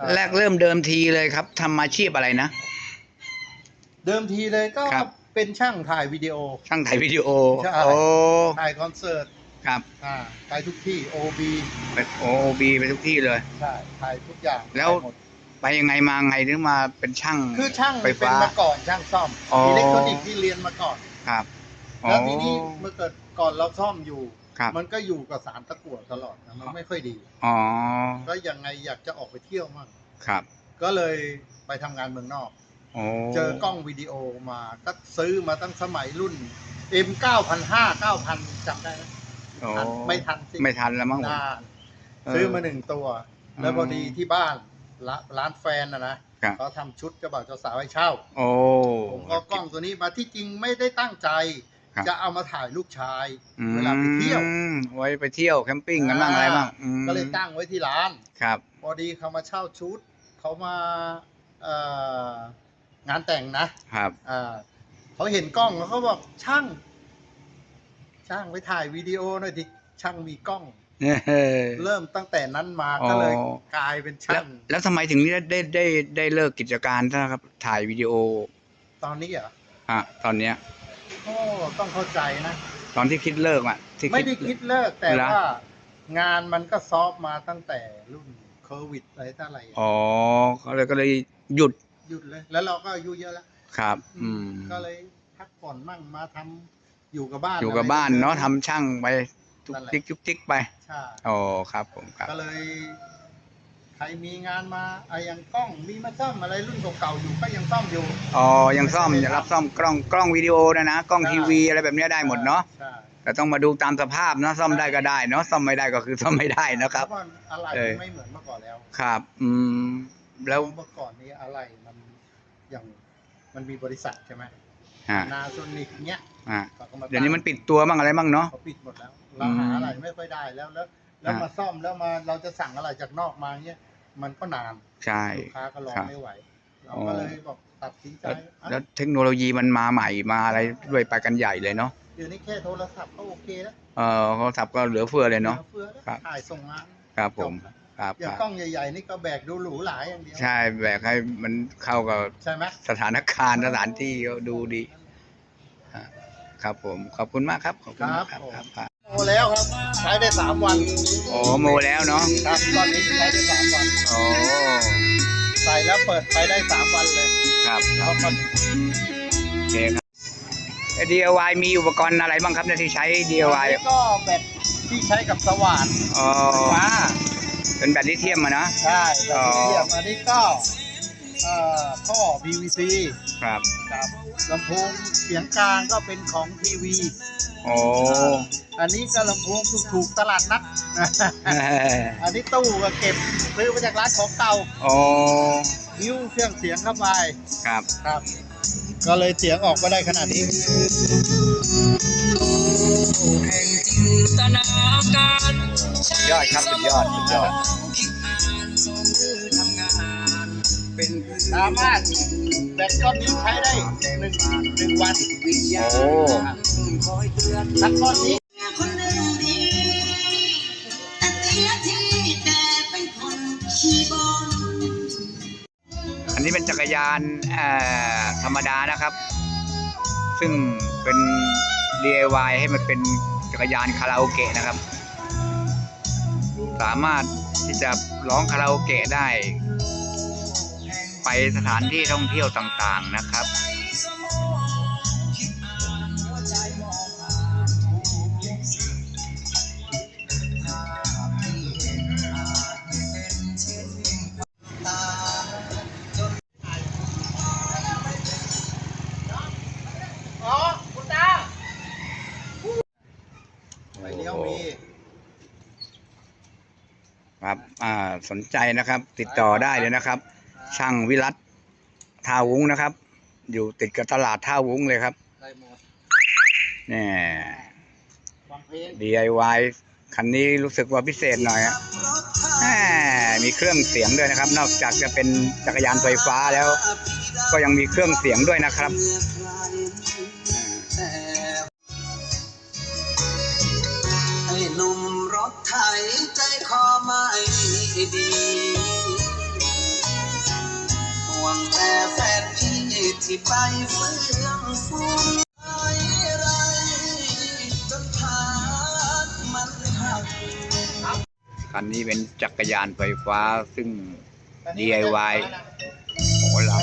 อ่อแรกเริ่มเดิมทีเลยครับทำอาชีพอะไรนะ เดิมทีเลยก็ครับ เป็นช่างถ่ายวิดีโอ ช่างถ่ายวิดีโอ ใช่ โอ้ถ่ายคอนเสิร์ตครับอ่าถ่ายทุกที่ OB ไปโอบีไปทุกที่เลย ใช่ถ่ายทุกอย่างแล้ว ถ่ายหมดไปยังไงมาไงถึงมาเป็นช่างคือช่างไฟเป็นฟ้า มาก่อนช่างซ่อมอ๋ออิเล็กทรอนิกส์ที่เรียนมาก่อน ครับแล้วทีนี้อ๋อเมื่อเกิดก่อนเราซ่อมอยู่ ครับมันก็อยู่กับสารตะกั่วตลอดนะมันไม่ค่อยดี อ๋อ ก็ยังไงอยากจะออกไปเที่ยวมั่งครับ ก็เลยไปทำงานเมืองนอก โอ้เจอกล้องวิดีโอมาก็ซื้อมาตั้งสมัยรุ่น M 9,500 9,000จำได้ไหมโอ้ทันไม่ทันสิไม่ทันแล้วมั้งนานเออซื้อมาหนึ่งตัว แล้วอืมพอดีที่บ้านร้านร้านแฟนนะนะครับ เขาทำชุดเจ้าบ่าวเจ้าสาวให้เช่า โอ้ผมก็กล้องตัวนี้มาที่จริงไม่ได้ตั้งใจ ครับ จะเอามาถ่ายลูกชายอืมเวลาไปเที่ยวไว้ไปเที่ยวแคมปิ้งกันบ้างอะไรบ้างอืมก็เลยตั้งไว้ที่ร้าน ครับ พอดีเขามาเช่าชุด เขามาเอ่องานแต่งนะครับ อ่าเขาเห็นกล้องแล้วเขาบอกช่าง ช่างไปถ่ายวิดีโอหน่อยดิช่างมีกล้อง เริ่มตั้งแต่นั้นมาก็เลยอ๋อ กลายเป็นแล้ช่าวง แล้วทำไมถึงได้ได้ได้ได้เลิกกิจการนะครับ ถ่ายวิดีโอตอนนี้เหรออะตอนเนี้ย โอ้ต้องเข้าใจนะตอนที่คิดเลิกอะที่ไม่ได้คิดเลิกแต่เหรอว่า งานมันก็ซอฟต์มาตั้งแต่รุ่นโควิดอะไรต่ออะไรอ๋อเขาเลยก็เลยหยุดหยุดเลย แล้วเราก็อายุเยอะแล้วครับ อืมก็เลยพักผ่อนมั่งมาทำอยู่กับบ้านอยู่กับะไรบ้านเนาะทำช่างไปจุกนั่นแหละจิกจุกจิกไปใช่อ๋อครับผมครับก็เลยใครมีงานมาไอ้อยังกล้องมีมาซ่อมอะไรรุ่นเก่าๆอยู่ก็ยังซ่อมอยู่อ๋อยังซ่อมยังรับซ่อมกล้องกล้องวิดีโอนะนะกล้องใช่ทีวีอะไรแบบเนี้ยได้หมดเนาะใช่แต่ต้องมาดูตามสภาพเนาะซ่อมได้ก็ได้เนาะซ่อมไม่ได้ก็คือซ่อมไม่ได้นะครับเพาว่าอะไรเออไม่เหมือนเมื่อก่อนแล้ว ครับ อืม แล้วเมื่อก่อนนี้อะไรมันอย่างมันมีบริษัทใช่ไหมฮะนาโซนิกเนี้ยอะขาก็มาเดี๋ยวนี้มันปิดตัวบ้างอะไรบ้างเนาะเขาปิดหมดแล้วเราหาอะไรไม่ค่อยได้แล้วแล้วแล้วอะมาซ่อมแล้วมาเราจะสั่งอะไรจากนอกมาเนี้ย มันก็นานใช่ ลูกค้าก็รอครับไม่ไหว เราอ๋อก็เลยบอกตัดสินใจแล้วอะแล้วเทคโนโลยีมันมาใหม่มาอะไรด้วยไปกันใหญ่เลยเนาะเดี๋ยวนี้แค่โทรศัพท์ก็โอเคแล้วเออโทรศัพท์ก็เหลือเฟือเลยเนาะเฟือแล้วครับ ถ่ายส่งงานครับผมจบครับอย่าคงรับกล้องใหญ่ๆนี่ก็แบกดูหรูหราอย่างเดียวใช่แบกให้มันเข้ากับใช่ไหมสถานการณ์สถานที่ก็ดูดีฮะครับผม ขอบคุณมากครับ ขอบคุณมากครับครับครับ โมแล้วครับ ใช้ได้สามวันโอ้โมแล้วเนาะครับตอนนี้ใช้ได้สามวันโอ้ใส่แล้วเปิดไปได้สามวันเลยครับคเพรับราะมันโอเคครับ DIY มีอุปกรณ์อะไรบ้างครับเนี่ยที่ใช้ DIY อันนี้ก็แบตที่ใช้กับสว่านอ๋อไฟฟ้าเป็นแบตลิเธียมอะนะใช่แบอ๋ตอเทียมอันนี้ก็เอ่อท่อ PVC ครับ ครับลำโพงเสียงกลางก็เป็นของทีวีโอ้อันนี้ก็ลำโพงถูกๆตลาดนัด อันนี้ตู้ก็เก็บซื้อมาจากร้านของเก่าโอ้นิ้วเครื่องเสียงเข้าไปครับ ครับ ก็เลยเสียงออกมาได้ขนาดนี้ยอดครับสุดยอดสุดยอด สามารถแบตก้อนนี้ใช้ได้หนึ่งหนึ่งวันโอ้ทักก้อนนี้คนหนึ่งดีแต่เสียทีแต่เป็นคนขี้บ่นอันนี้เป็นจักรยานเอ่อธรรมดานะครับ ซึ่งเป็น DIY ให้มันเป็นจักรยานคาราโอเกะนะครับ สามารถที่จะร้องคาราโอเกะได้ ไปสถานที่ท่องเที่ยวต่างๆนะครับ อ๋อคุณตาไฟเลี้ยวมี ครับ อ่า สนใจนะครับ ติดต่อได้เลยนะครับ ช่างวิรัตท่าวุ้งนะครับ อยู่ติดกับตลาดท่าวุ้งเลยครับได้หมดนี่ฟังเพลง DIY คันนี้รู้สึกว่าพิเศษหน่อยอะแหมมีเครื่องเสียงด้วยนะครับ นอกจากจะเป็นจักรยานไฟฟ้าแล้ว ก็ยังมีเครื่องเสียงด้วยนะครับอ่าให้หนุ่มรถไถใจคอไม่ดี งแต่แฟนพี่ที่ไปเฟื่องฟูคันนี้เป็นจักรยานไฟฟ้าซึ่ง DIY โหลับ